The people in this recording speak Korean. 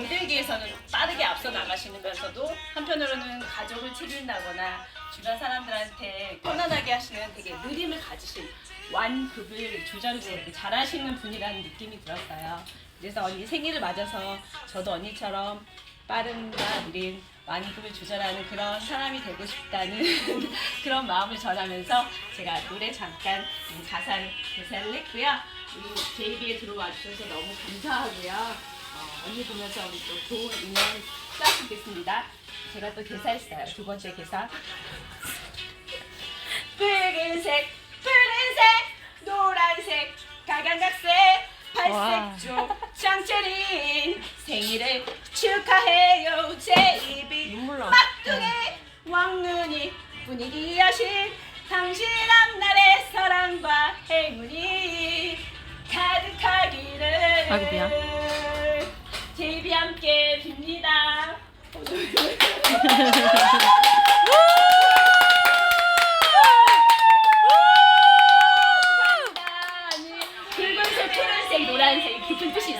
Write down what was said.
모델계에서는 빠르게 앞서 나가시면서도 한편으로는 가족을 책임나거나 주변 사람들한테 편안하게 하시는 되게 느림을 가지신 완급을 조절을 잘하시는 분이라는 느낌이 들었어요. 그래서 언니 생일을 맞아서 저도 언니처럼 빠른과 느린 완급을 조절하는 그런 사람이 되고 싶다는 그런 마음을 전하면서 제가 노래 잠깐 음, 가사를 대사를 했고요. 우리 JB에 들어와 주셔서 너무 감사하고요. 어, 언니 보면서 우리 또 좋은 인연 쌓았겠습니다. 제가 또 대사했어요. 두 번째 대사. 붉은색, 푸른색, 노란색, 각양각색, 발색조 장철인 생일을 축하해요 제이비 막둥이 왕눈이 분위기 여신 당신 앞날의 사랑과 행운이 가득하기를 아이고, 미안. 제이비 함께 빕니다 감사합니다. 아니, 붉은색, 푸른색, 노란색 깊은 뜻이 있었어요.